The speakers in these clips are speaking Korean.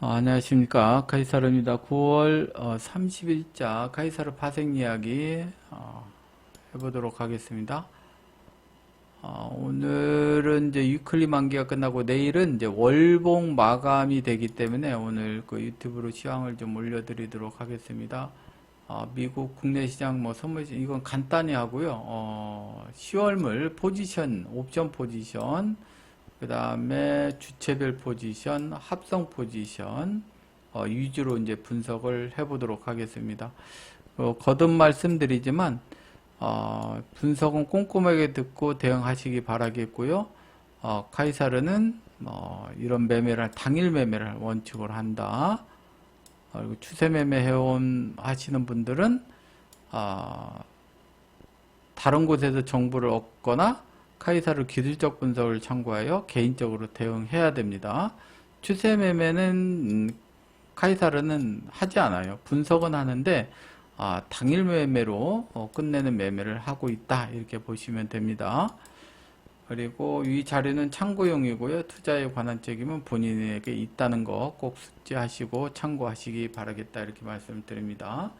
어, 안녕하십니까 카이사르입니다. 9월 어, 30일자 카이사르 파생 이야기 어, 해보도록 하겠습니다. 어, 오늘은 이제 위클리 만기가 끝나고 내일은 이제 월봉 마감이 되기 때문에 오늘 그 유튜브로 시황을 좀 올려드리도록 하겠습니다. 어, 미국 국내 시장 뭐 선물 시- 이건 간단히 하고요. 어, 10월물 포지션 옵션 포지션 그 다음에 주체별 포지션, 합성 포지션 어, 위주로 이제 분석을 해보도록 하겠습니다. 어, 거듭 말씀드리지만 어, 분석은 꼼꼼하게 듣고 대응하시기 바라겠고요. 어, 카이사르는 어, 이런 매매를 당일 매매를 원칙으로 한다. 어, 그리고 추세 매매 해온 하시는 분들은 어, 다른 곳에서 정보를 얻거나 카이사르 기술적 분석을 참고하여 개인적으로 대응해야 됩니다. 추세 매매는 음, 카이사르는 하지 않아요. 분석은 하는데 아, 당일 매매로 어, 끝내는 매매를 하고 있다 이렇게 보시면 됩니다. 그리고 이 자료는 참고용이고요. 투자에 관한 책임은 본인에게 있다는 거 꼭 숙지하시고 참고하시기 바라겠다 이렇게 말씀드립니다.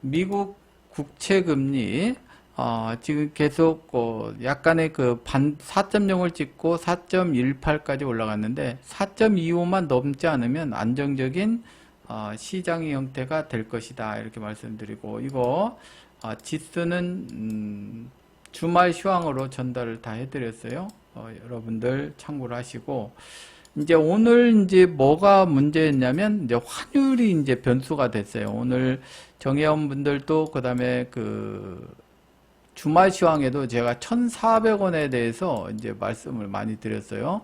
미국 국채 금리 어, 지금 계속 어, 약간의 그 반 4.0을 찍고 4.18까지 올라갔는데 4.25만 넘지 않으면 안정적인 어, 시장의 형태가 될 것이다 이렇게 말씀드리고 이거 어, 지수는 음, 주말 시황으로 전달을 다 해드렸어요. 어, 여러분들 참고를 하시고 이제 오늘 이제 뭐가 문제였냐면 이제 환율이 이제 변수가 됐어요. 오늘 정혜원 분들도 그다음에 그 주말 시황에도 제가 1,400원에 대해서 이제 말씀을 많이 드렸어요.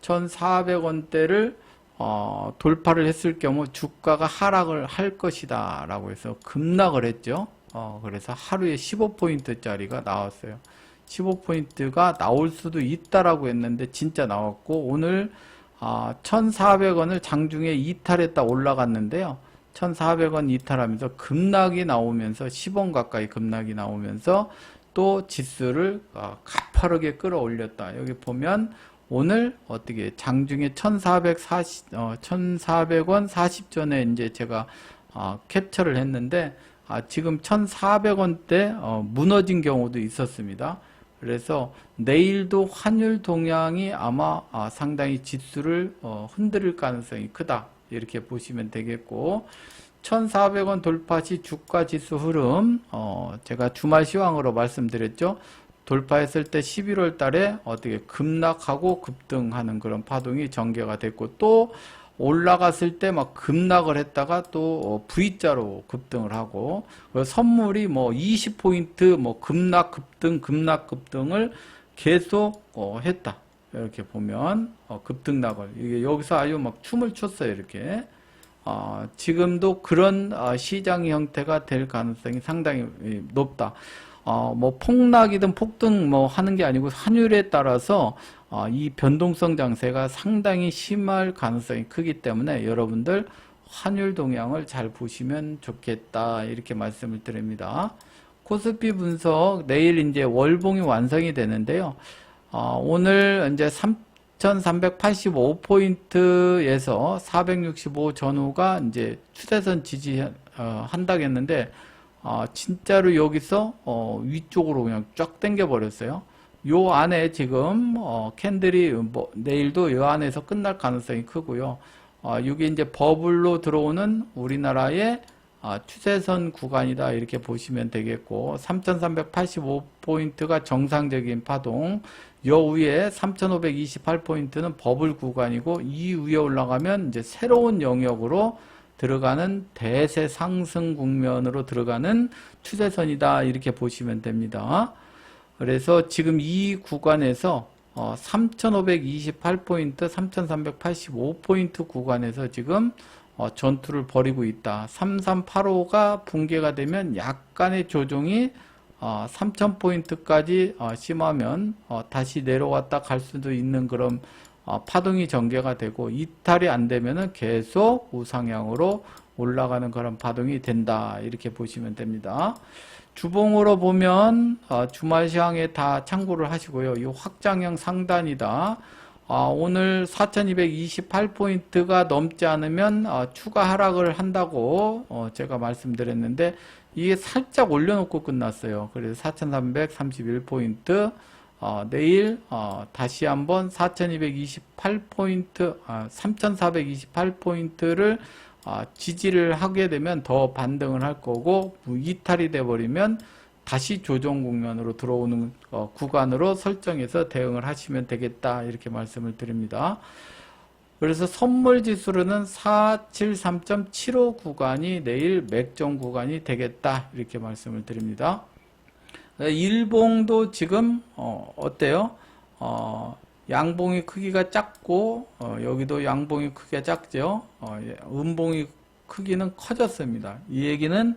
1,400원대를 어, 돌파를 했을 경우 주가가 하락을 할 것이다 라고 해서 급락을 했죠. 어, 그래서 하루에 15포인트짜리가 나왔어요. 15포인트가 나올 수도 있다라고 했는데 진짜 나왔고 오늘 아, 1,400원을 장중에 이탈했다 올라갔는데요. 1,400원 이탈하면서 급락이 나오면서 10원 가까이 급락이 나오면서 또 지수를 아, 가파르게 끌어올렸다. 여기 보면 오늘 어떻게 장중에 1,440, 어, 1,400원 40전에 이제 제가 아, 캡처를 했는데 아, 지금 1,400원대 어, 무너진 경우도 있었습니다. 그래서 내일도 환율 동향이 아마 아, 상당히 지수를 어, 흔들 가능성이 크다. 이렇게 보시면 되겠고 1,400원 돌파 시 주가 지수 흐름 어, 제가 주말 시황으로 말씀드렸죠. 돌파했을 때 11월 달에 어떻게 급락하고 급등하는 그런 파동이 전개가 됐고 또 올라갔을 때 막 급락을 했다가 또 어, V자로 급등을 하고 그 선물이 뭐 20포인트 뭐 급락 급등 급락 급등을 계속 어, 했다. 이렇게 보면 어, 급등락을 이게 여기서 아주 막 춤을 췄어요 이렇게 어, 지금도 그런 어, 시장 형태가 될 가능성이 상당히 이, 높다. 어, 뭐 폭락이든 폭등 뭐 하는 게 아니고 환율에 따라서 어, 이 변동성 장세가 상당히 심할 가능성이 크기 때문에 여러분들 환율 동향을 잘 보시면 좋겠다 이렇게 말씀을 드립니다. 코스피 분석 내일 이제 월봉이 완성이 되는데요. 어, 오늘 이제 3,385포인트에서 465 전후가 이제 추세선 지지 어, 한다고 했는데 어, 진짜로 여기서 어, 위쪽으로 그냥 쫙 당겨 버렸어요. 요 안에 지금 어, 캔들이 뭐 내일도 요 안에서 끝날 가능성이 크고요. 어, 이게 이제 버블로 들어오는 우리나라의 아, 추세선 구간이다 이렇게 보시면 되겠고 3,385포인트가 정상적인 파동 요 위에 3,528포인트는 버블 구간이고 이 위에 올라가면 이제 새로운 영역으로 들어가는 대세 상승 국면으로 들어가는 추세선이다 이렇게 보시면 됩니다. 그래서 지금 이 구간에서 어, 3,528포인트, 3,385포인트 구간에서 지금 어, 전투를 벌이고 있다. 3385가 붕괴가 되면 약간의 조정이 어, 3000포인트까지 어, 심하면 어, 다시 내려왔다 갈 수도 있는 그런 어, 파동이 전개가 되고 이탈이 안 되면은 계속 우상향으로 올라가는 그런 파동이 된다. 이렇게 보시면 됩니다. 주봉으로 보면 어, 주말 시황에 다 참고를 하시고요. 이 확장형 상단이다. 아, 오늘 4228포인트가 넘지 않으면 어, 추가 하락을 한다고 어, 제가 말씀드렸는데 이게 살짝 올려놓고 끝났어요. 그래서 4331포인트 어, 내일 어, 다시 한번 4228포인트 아, 3428포인트를 아, 지지를 하게 되면 더 반등을 할 거고 뭐 이탈이 돼 버리면 다시 조정 국면으로 들어오는 어, 구간으로 설정해서 대응을 하시면 되겠다 이렇게 말씀을 드립니다. 그래서 선물 지수로는 473.75 구간이 내일 맥정 구간이 되겠다 이렇게 말씀을 드립니다. 네, 일봉도 지금 어, 어때요? 어, 양봉이 크기가 작고 어, 여기도 양봉이 크기가 작죠. 어, 예, 음봉이 크기는 커졌습니다. 이 얘기는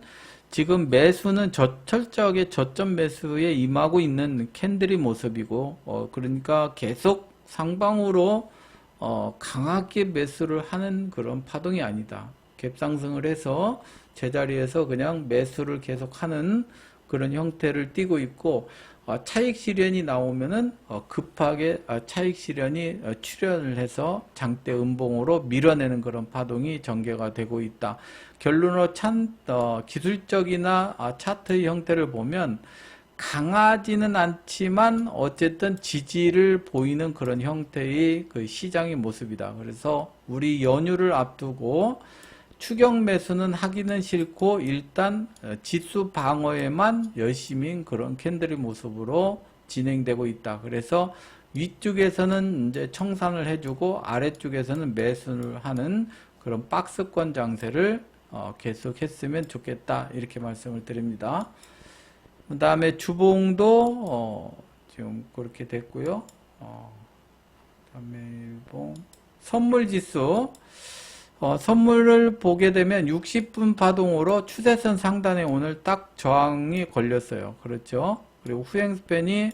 지금 매수는 저, 철저하게 저점 매수에 임하고 있는 캔들의 모습이고 어, 그러니까 계속 상방으로 어, 강하게 매수를 하는 그런 파동이 아니다. 갭상승을 해서 제자리에서 그냥 매수를 계속하는 그런 형태를 띠고 있고 어, 차익 실현이 나오면은 어, 급하게 어, 차익 실현이 어, 출현을 해서 장대 음봉으로 밀어내는 그런 파동이 전개가 되고 있다. 결론으로 찬 어, 기술적이나 아, 차트 형태를 보면 강하지는 않지만 어쨌든 지지를 보이는 그런 형태의 그 시장의 모습이다. 그래서 우리 연휴를 앞두고 추경 매수는 하기는 싫고 일단 어, 지수 방어에만 열심인 그런 캔들의 모습으로 진행되고 있다. 그래서 위쪽에서는 이제 청산을 해주고 아래쪽에서는 매수를 하는 그런 박스권 장세를 어, 계속했으면 좋겠다 이렇게 말씀을 드립니다. 그 다음에 주봉도 어, 지금 그렇게 됐고요. 어, 다음에 일봉 선물지수 어, 선물을 보게 되면 60분 파동으로 추세선 상단에 오늘 딱 저항이 걸렸어요. 그렇죠? 그리고 후행 스팬이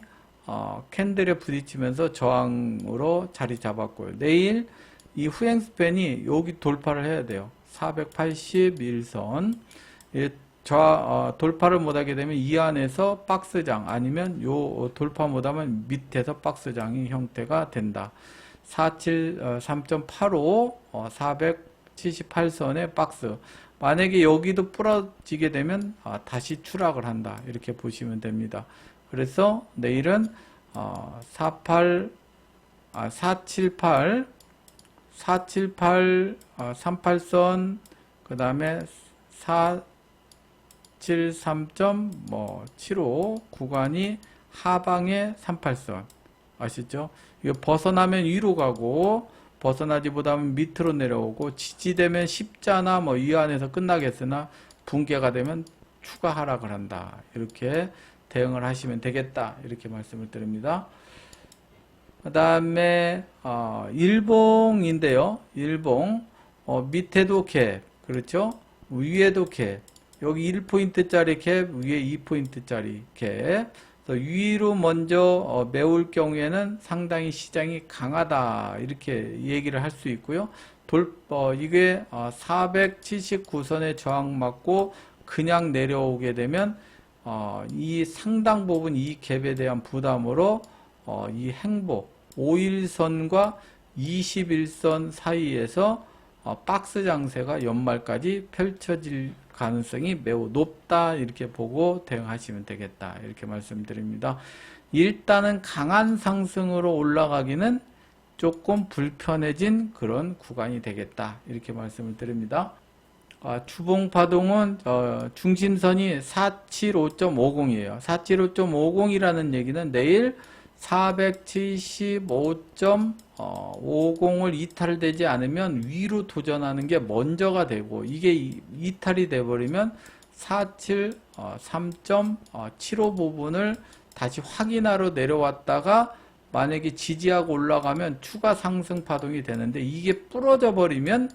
어, 캔들에 부딪히면서 저항으로 자리 잡았고요. 내일 이 후행 스팬이 여기 돌파를 해야 돼요. 481선. 저 어, 돌파를 못하게 되면 이 안에서 박스장 아니면 요 돌파 못하면 밑에서 박스장이 형태가 된다. 47 어, 3.85 어, 478선의 박스. 만약에 여기도 부러지게 되면 아, 다시 추락을 한다. 이렇게 보시면 됩니다. 그래서 내일은 어, 48 아, 478 478 어, 38선 그 다음에 473.75 구간이 하방의 38선 아시죠? 이거 벗어나면 위로 가고 벗어나지보다는 밑으로 내려오고 지지되면 십자나 뭐이 안에서 끝나겠으나 붕괴가 되면 추가 하락을 한다. 이렇게 대응을 하시면 되겠다. 이렇게 말씀을 드립니다. 그 다음에 어, 일봉인데요. 일봉 어, 밑에도 캡 그렇죠? 위에도 캡 여기 1포인트짜리 캡 위에 2포인트짜리 캡 그래서 위로 먼저 어, 메울 경우에는 상당히 시장이 강하다 이렇게 얘기를 할 수 있고요. 돌 어, 이게 어, 479선에 저항 맞고 그냥 내려오게 되면 어, 이 상당 부분 이 갭에 대한 부담으로 어, 이 행복 5일선과 21선 사이에서 어, 박스 장세가 연말까지 펼쳐질 가능성이 매우 높다 이렇게 보고 대응하시면 되겠다 이렇게 말씀드립니다. 일단은 강한 상승으로 올라가기는 조금 불편해진 그런 구간이 되겠다 이렇게 말씀을 드립니다. 아, 주봉 파동은 어, 중심선이 475.50이에요. 475.50이라는 얘기는 내일 475.50을 이탈되지 않으면 위로 도전하는 게 먼저가 되고 이게 이탈이 돼버리면 47 3.75 부분을 다시 확인하러 내려왔다가 만약에 지지하고 올라가면 추가 상승 파동이 되는데 이게 부러져 버리면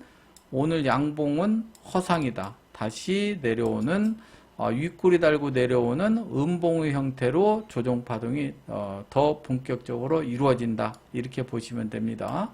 오늘 양봉은 허상이다. 다시 내려오는 어, 윗꼬리 달고 내려오는 음봉의 형태로 조정 파동이 어, 더 본격적으로 이루어진다. 이렇게 보시면 됩니다.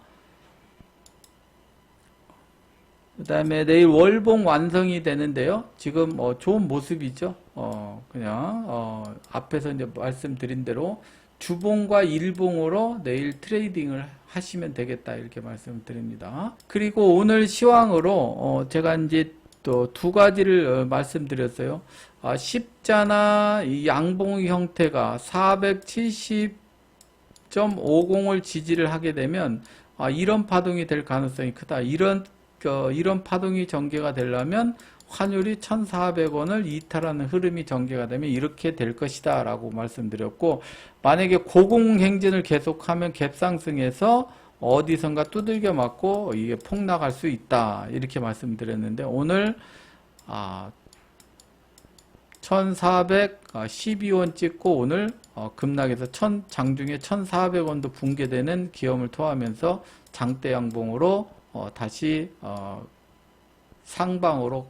그 다음에 내일 월봉 완성이 되는데요. 지금 어, 좋은 모습이죠. 어, 그냥 어, 앞에서 이제 말씀드린 대로 주봉과 일봉으로 내일 트레이딩을 하시면 되겠다 이렇게 말씀드립니다. 그리고 오늘 시황으로 어, 제가 이제 또 두 가지를 어, 말씀드렸어요. 아, 십자나 이 양봉 형태가 470.50을 지지를 하게 되면 아, 이런 파동이 될 가능성이 크다. 이런 어, 이런 파동이 전개가 되려면 환율이 1,400원을 이탈하는 흐름이 전개가 되면 이렇게 될 것이다 라고 말씀드렸고 만약에 고공행진을 계속하면 갭상승해서 어디선가 두들겨 맞고 이게 폭락할 수 있다 이렇게 말씀드렸는데 오늘 아 1412원 찍고 오늘 어, 급락해서 천, 장중에 1400원도 붕괴되는 기염을 토하면서 장대 양봉으로 어, 다시 어, 상방으로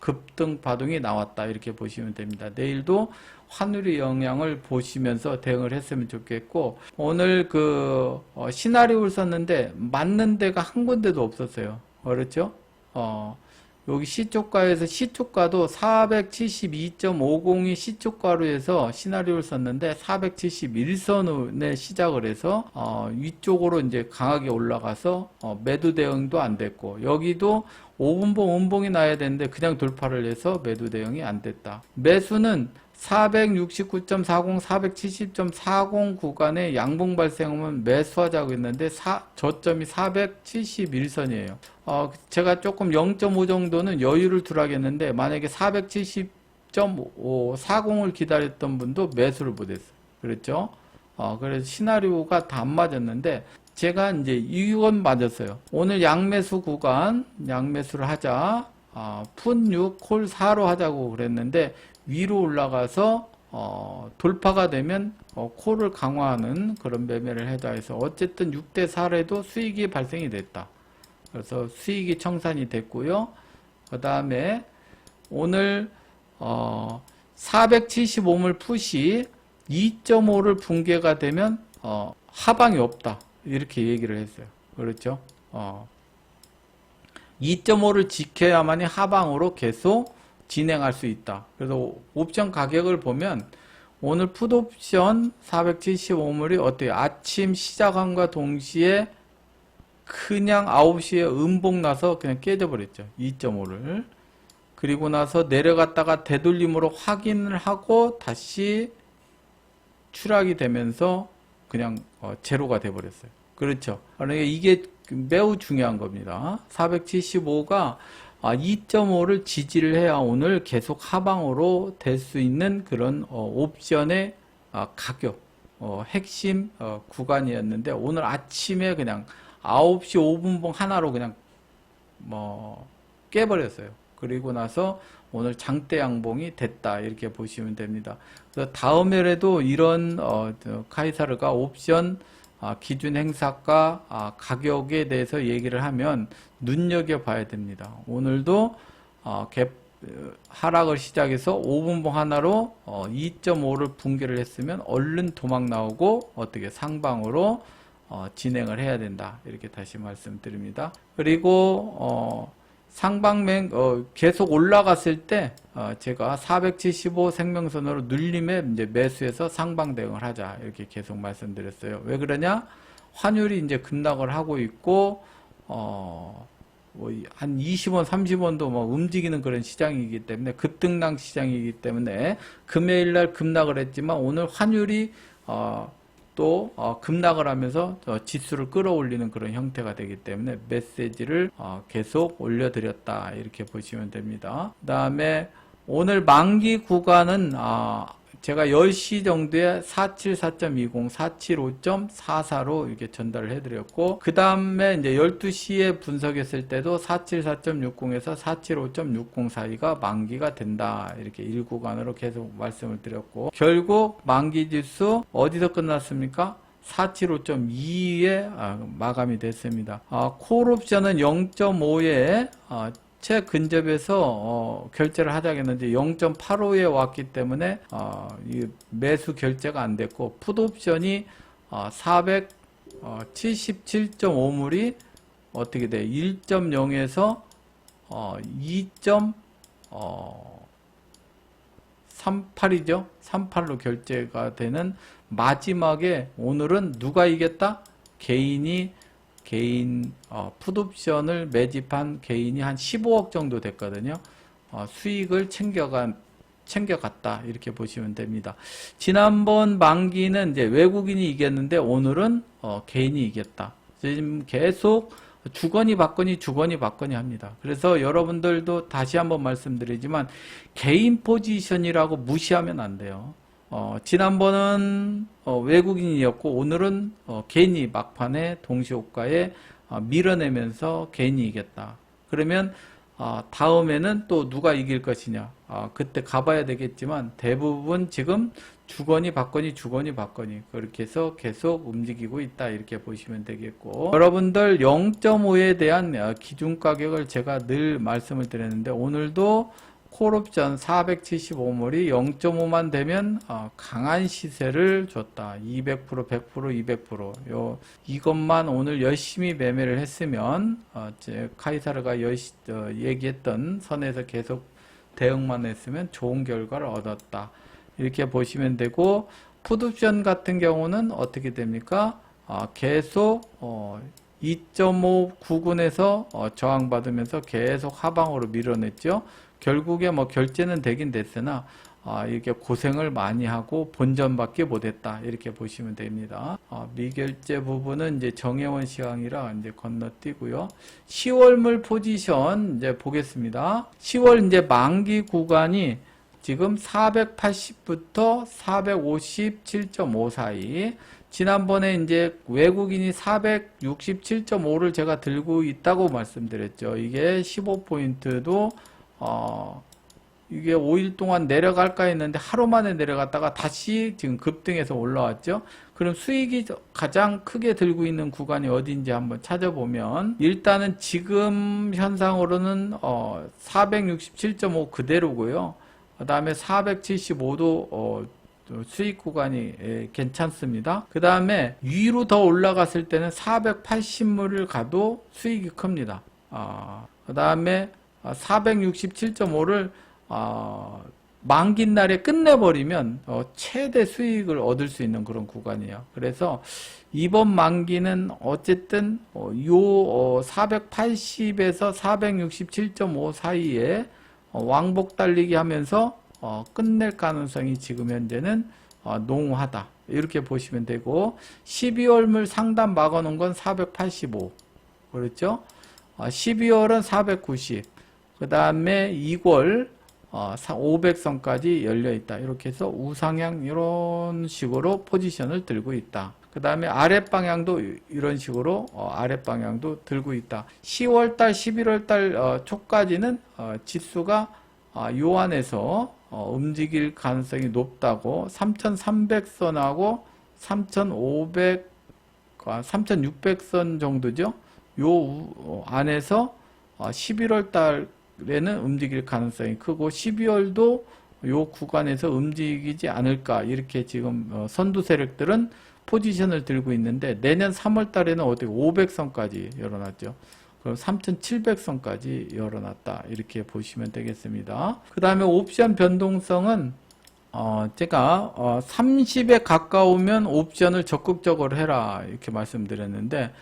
급등 파동이 나왔다 이렇게 보시면 됩니다. 내일도 환율의 영향을 보시면서 대응을 했으면 좋겠고 오늘 그 어, 시나리오를 썼는데 맞는 데가 한 군데도 없었어요. 그렇죠? 어, 여기 시초가에서 시초가도 472.50이 시초가로 해서 시나리오를 썼는데 471선에 시작을 해서 어, 위쪽으로 이제 강하게 올라가서 어, 매도 대응도 안 됐고 여기도 5분봉 음봉이 나야 되는데 그냥 돌파를 해서 매도 대응이 안 됐다. 매수는 469.40, 470.40 구간에 양봉 발생하면 매수하자고 했는데 사, 저점이 471선이에요. 어, 제가 조금 0.5 정도는 여유를 두라겠는데 만약에 470.40을 기다렸던 분도 매수를 못했어요. 그랬죠? 어, 그래서 시나리오가 다 안 맞았는데 제가 이제 이건 맞았어요. 오늘 양매수 구간 양매수를 하자. 아, 푼6, 콜 4로 하자고 그랬는데 위로 올라가서 어, 돌파가 되면 어, 콜을 강화하는 그런 매매를 해다 해서 어쨌든 6대 4래도 수익이 발생이 됐다. 그래서 수익이 청산이 됐고요. 그 다음에 오늘 어, 475물 푸시 2.5를 붕괴가 되면 어, 하방이 없다. 이렇게 얘기를 했어요. 그렇죠? 어, 2.5를 지켜야만이 하방으로 계속 진행할 수 있다. 그래서 옵션 가격을 보면 오늘 풋옵션 475물이 어때요? 아침 시작함과 동시에 그냥 9시에 음봉 나서 그냥 깨져버렸죠. 2.5를. 그리고 나서 내려갔다가 되돌림으로 확인을 하고 다시 추락이 되면서 그냥 어, 제로가 돼버렸어요. 그렇죠. 그러니까 이게 매우 중요한 겁니다. 475가 2.5를 지지를 해야 오늘 계속 하방으로 될 수 있는 그런 어, 옵션의 어, 가격, 어, 핵심 어, 구간이었는데 오늘 아침에 그냥 9시 5분봉 하나로 그냥 뭐 깨버렸어요. 그리고 나서 오늘 장대 양봉이 됐다 이렇게 보시면 됩니다. 그래서 다음에라도 이런 카이사르가 옵션 아, 기준 행사가 아, 가격에 대해서 얘기를 하면 눈여겨 봐야 됩니다. 오늘도 어, 갭 어, 하락을 시작해서 5분봉 하나로 어, 2.5를 붕괴를 했으면 얼른 도망 나오고 어떻게 상방으로 어, 진행을 해야 된다 이렇게 다시 말씀드립니다. 그리고 어, 상방맹 어, 계속 올라갔을 때 어, 제가 475 생명선으로 눌림에 이제 매수해서 상방 대응을 하자 이렇게 계속 말씀드렸어요. 왜 그러냐? 환율이 이제 급락을 하고 있고 어, 뭐한 20원, 30원도 뭐 움직이는 그런 시장이기 때문에 급등락 시장이기 때문에 금요일 날 급락을 했지만 오늘 환율이 어, 또 어, 급락을 하면서 어, 지수를 끌어올리는 그런 형태가 되기 때문에 메시지를 어, 계속 올려드렸다 이렇게 보시면 됩니다. 그 다음에 오늘 만기 구간은 아, 제가 10시 정도에 474.20, 475.44로 이렇게 전달을 해드렸고, 그 다음에 이제 12시에 분석했을 때도 474.60에서 475.60 사이가 만기가 된다. 이렇게 1구간으로 계속 말씀을 드렸고, 결국 만기 지수 어디서 끝났습니까? 475.2에 아, 마감이 됐습니다. 아, 콜 옵션은 0.5에 최 근접에서 어, 결제를 하자겠는데 0.85에 왔기 때문에 어, 이 매수 결제가 안 됐고 풋옵션이 어, 477.5물이 어떻게 돼? 1.0에서 어, 2. 어, 38이죠. 38로 결제가 되는 마지막에 오늘은 누가 이겼다? 개인이 개인 어, 풋옵션을 매집한 개인이 한 15억 정도 됐거든요. 어, 수익을 챙겨간 챙겨갔다 이렇게 보시면 됩니다. 지난번 만기는 이제 외국인이 이겼는데 오늘은 어, 개인이 이겼다. 지금 계속 주거니 받거니 주거니 받거니 합니다. 그래서 여러분들도 다시 한번 말씀드리지만 개인 포지션이라고 무시하면 안 돼요. 어, 지난번은 어, 외국인이었고 오늘은 어, 개인이 막판에 동시호가에 어, 밀어내면서 개인이 이겼다. 그러면 어, 다음에는 또 누가 이길 것이냐? 어, 그때 가봐야 되겠지만 대부분 지금 주거니 받거니 주거니 받거니 그렇게 해서 계속 움직이고 있다 이렇게 보시면 되겠고 여러분들 0.5에 대한 어, 기준 가격을 제가 늘 말씀을 드렸는데 오늘도 콜옵션 475몰이 0.5만 되면 어, 강한 시세를 줬다. 200% 100% 200%요 이것만 오늘 열심히 매매를 했으면 어, 제 카이사르가 여시, 어, 얘기했던 선에서 계속 대응만 했으면 좋은 결과를 얻었다. 이렇게 보시면 되고 푸드옵션 같은 경우는 어떻게 됩니까? 아, 계속 어, 2.5 구근에서 어, 저항받으면서 계속 하방으로 밀어냈죠. 결국에 뭐 결제는 되긴 됐으나 아, 이게 고생을 많이 하고 본전밖에 못했다 이렇게 보시면 됩니다. 아, 미결제 부분은 이제 정혜원 시황이라 이제 건너뛰고요. 10월물 포지션 이제 보겠습니다. 10월 이제 만기 구간이 지금 480부터 457.5 사이. 지난번에 이제 외국인이 467.5를 제가 들고 있다고 말씀드렸죠. 이게 15포인트도 어, 이게 5일 동안 내려갈까 했는데 하루 만에 내려갔다가 다시 지금 급등해서 올라왔죠. 그럼 수익이 가장 크게 들고 있는 구간이 어딘지 한번 찾아보면 일단은 지금 현상으로는 어 467.5 그대로고요. 그 다음에 475도 어 수익 구간이 예, 괜찮습니다. 그 다음에 위로 더 올라갔을 때는 480물을 가도 수익이 큽니다. 아, 그 다음에 467.5를 어, 만기 날에 끝내버리면 어, 최대 수익을 얻을 수 있는 그런 구간이에요. 그래서 이번 만기는 어쨌든 어, 요 480에서 467.5 사이에 어, 왕복 달리기 하면서 어, 끝낼 가능성이 지금 현재는 어, 농후하다. 이렇게 보시면 되고 12월물 상단 막아놓은 건 485. 그렇죠? 12월은 490. 그 다음에 2골 500선까지 열려 있다. 이렇게 해서 우상향 이런 식으로 포지션을 들고 있다. 그 다음에 아랫 방향도 이런 식으로 어, 아랫 방향도 들고 있다. 10월달, 11월달 어, 초까지는 어, 지수가 어, 요 안에서 어, 움직일 가능성이 높다고 3,300선하고 3,500, 3,600선 정도죠. 요 우- 안에서 11월 달 에는 움직일 가능성이 크고 12월도 요 구간에서 움직이지 않을까 이렇게 지금 어, 선두 세력들은 포지션을 들고 있는데 내년 3월 달에는 어떻게 500선까지 열어놨죠. 그럼 3,700선까지 열어놨다 이렇게 보시면 되겠습니다. 그 다음에 옵션 변동성은 어, 제가 어, 30에 가까우면 옵션을 적극적으로 해라 이렇게 말씀드렸는데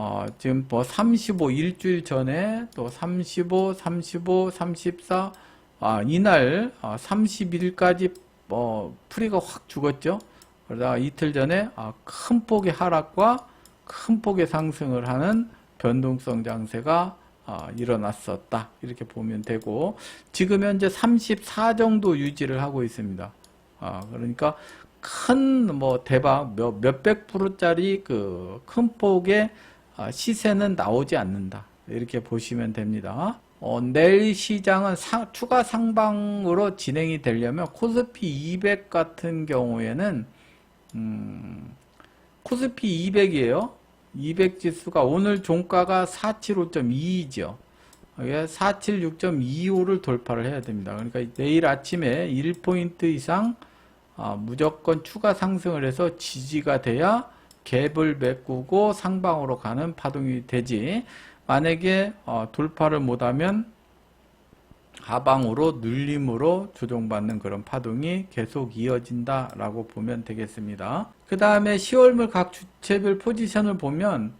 어, 지금 뭐 35 일주일 전에 또 35, 35, 34, 아, 이날 아, 31일까지 어, 프리가 확 죽었죠. 그러다가 이틀 전에 아, 큰 폭의 하락과 큰 폭의 상승을 하는 변동성 장세가 아, 일어났었다. 이렇게 보면 되고 지금 현재 34 정도 유지를 하고 있습니다. 아, 그러니까 큰 뭐 대박 몇, 몇백 프로짜리 그 큰 폭의 아, 시세는 나오지 않는다. 이렇게 보시면 됩니다. 어, 내일 시장은 상- 추가 상방으로 진행이 되려면 코스피 200 같은 경우에는 음, 코스피 200이에요. 200 지수가 오늘 종가가 475.2이죠. 이게 476.25를 돌파를 해야 됩니다. 그러니까 내일 아침에 1포인트 이상 아, 무조건 추가 상승을 해서 지지가 돼야 갭을 메꾸고 상방으로 가는 파동이 되지. 만약에 어, 돌파를 못하면 하방으로 눌림으로 조종받는 그런 파동이 계속 이어진다 라고 보면 되겠습니다. 그 다음에 10월물 각 주체별 포지션을 보면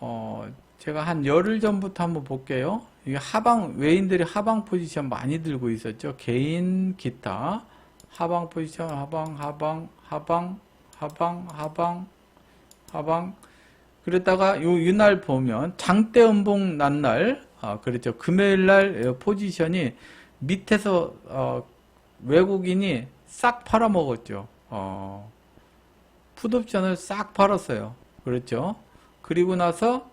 어, 제가 한 열흘 전부터 한번 볼게요. 이게 하방 외인들이 하방 포지션 많이 들고 있었죠. 개인 기타 하방 포지션 하방 하방 하방 하방 하방 하방 그랬다가 요 이날 보면 장대 음봉 난 날, 아, 그렇죠. 금요일 날 포지션이 밑에서 어, 외국인이 싹 팔아먹었죠. 어, 풋옵션을 싹 팔았어요. 그렇죠. 그리고 나서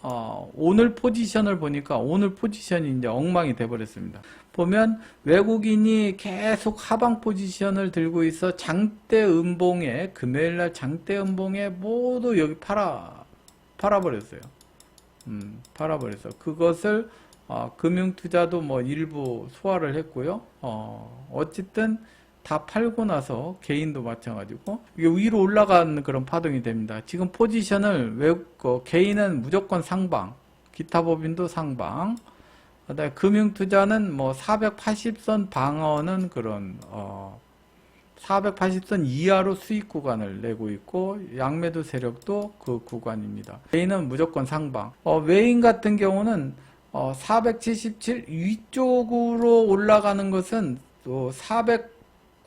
어, 오늘 포지션을 보니까 오늘 포지션이 이제 엉망이 돼버렸습니다. 보면 외국인이 계속 하방 포지션을 들고 있어 장대 음봉에 금요일날 장대 음봉에 모두 여기 팔아 팔아버렸어요. 음, 팔아버렸어. 그것을 어, 금융투자도 뭐 일부 소화를 했고요. 어, 어쨌든 다 팔고 나서 개인도 마찬가지고 이게 위로 올라가는 그런 파동이 됩니다. 지금 포지션을 외국 거, 개인은 무조건 상방, 기타 법인도 상방. 그다음에 금융 투자는 뭐 480선 방어는 그런 어 480선 이하로 수익 구간을 내고 있고 양매도 세력도 그 구간입니다. 개인은 무조건 상방. 어, 외인 같은 경우는 어, 477 위쪽으로 올라가는 것은 또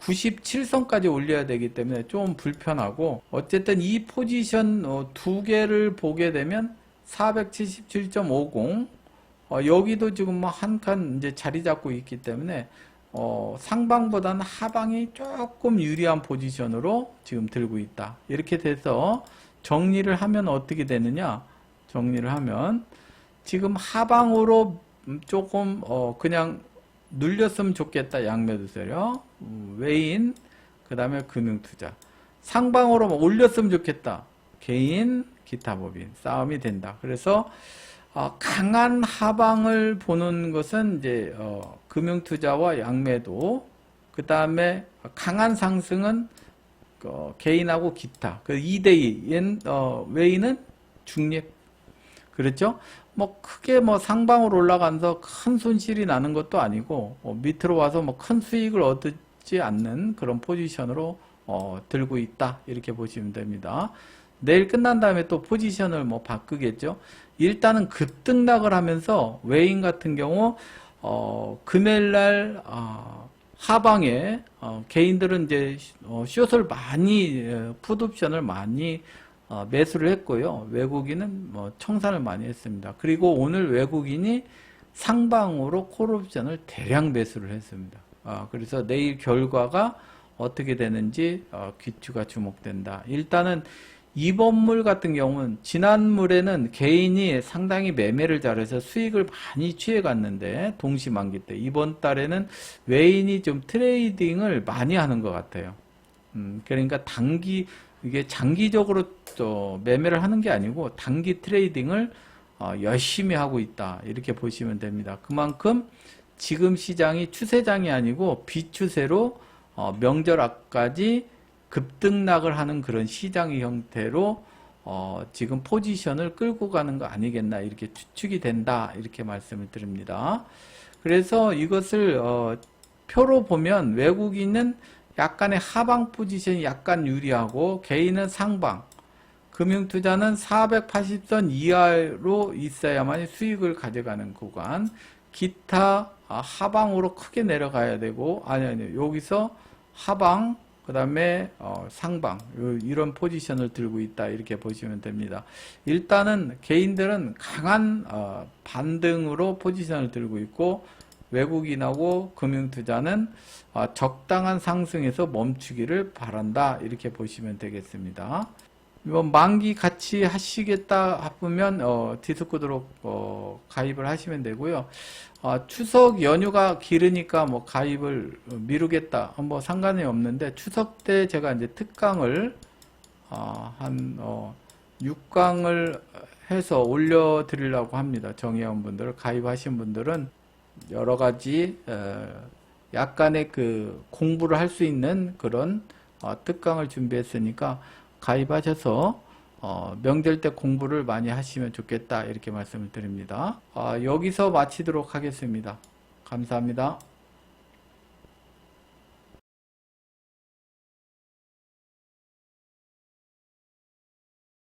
497선까지 올려야 되기 때문에 좀 불편하고 어쨌든 이 포지션 어, 두 개를 보게 되면 477.50 어, 여기도 지금 뭐 한 칸 이제 자리 잡고 있기 때문에 어, 상방보다는 하방이 조금 유리한 포지션으로 지금 들고 있다. 이렇게 돼서 정리를 하면 어떻게 되느냐? 정리를 하면 지금 하방으로 조금 어, 그냥 눌렸으면 좋겠다. 양매도 세력, 음, 외인, 그 다음에 금융투자. 상방으로 뭐 올렸으면 좋겠다. 개인, 기타 법인 싸움이 된다. 그래서 어, 강한 하방을 보는 것은 이제 어, 금융투자와 양매도 그 다음에 강한 상승은 어, 개인하고 기타 그 2대2 어, 외인은 중립 그렇죠? 뭐 크게 뭐 상방으로 올라가면서 큰 손실이 나는 것도 아니고 어, 밑으로 와서 뭐 큰 수익을 얻지 않는 그런 포지션으로 어, 들고 있다 이렇게 보시면 됩니다. 내일 끝난 다음에 또 포지션을 뭐 바꾸겠죠. 일단은 급등락을 하면서 외인 같은 경우 어, 금요일날 어, 하방에 어, 개인들은 이제 어, 숏을 많이 풋옵션을 많이 어, 매수를 했고요. 외국인은 뭐 청산을 많이 했습니다. 그리고 오늘 외국인이 상방으로 콜옵션을 대량 매수를 했습니다. 아, 그래서 내일 결과가 어떻게 되는지 어, 귀추가 주목된다. 일단은 이번 물 같은 경우는 지난 물에는 개인이 상당히 매매를 잘해서 수익을 많이 취해 갔는데 동시만기 때 이번 달에는 외인이 좀 트레이딩을 많이 하는 것 같아요. 음, 그러니까 단기 이게 장기적으로 또 매매를 하는 게 아니고 단기 트레이딩을 어, 열심히 하고 있다 이렇게 보시면 됩니다. 그만큼 지금 시장이 추세장이 아니고 비추세로 어, 명절 앞까지 급등락을 하는 그런 시장의 형태로 어, 지금 포지션을 끌고 가는 거 아니겠나 이렇게 추측이 된다 이렇게 말씀을 드립니다. 그래서 이것을 어, 표로 보면 외국인은 약간의 하방 포지션이 약간 유리하고 개인은 상방 금융투자는 480선 이하로 있어야만 수익을 가져가는 구간 기타 아, 하방으로 크게 내려가야 되고 아니 아니 여기서 하방 그 다음에 어, 상방 이런 포지션을 들고 있다 이렇게 보시면 됩니다. 일단은 개인들은 강한 어, 반등으로 포지션을 들고 있고 외국인하고 금융투자는 어, 적당한 상승에서 멈추기를 바란다 이렇게 보시면 되겠습니다. 이번 만기 같이 하시겠다 하면 어, 디스코드로 어, 가입을 하시면 되고요. 어, 추석 연휴가 길으니까 뭐 가입을 미루겠다 뭐 상관이 없는데 추석 때 제가 이제 특강을 어, 한 어, 6강을 해서 올려드리려고 합니다. 정의원 분들 가입하신 분들은 여러 가지 어, 약간의 그 공부를 할 수 있는 그런 어, 특강을 준비했으니까 가입하셔서 어, 명절 때 공부를 많이 하시면 좋겠다 이렇게 말씀을 드립니다. 아, 여기서 마치도록 하겠습니다. 감사합니다.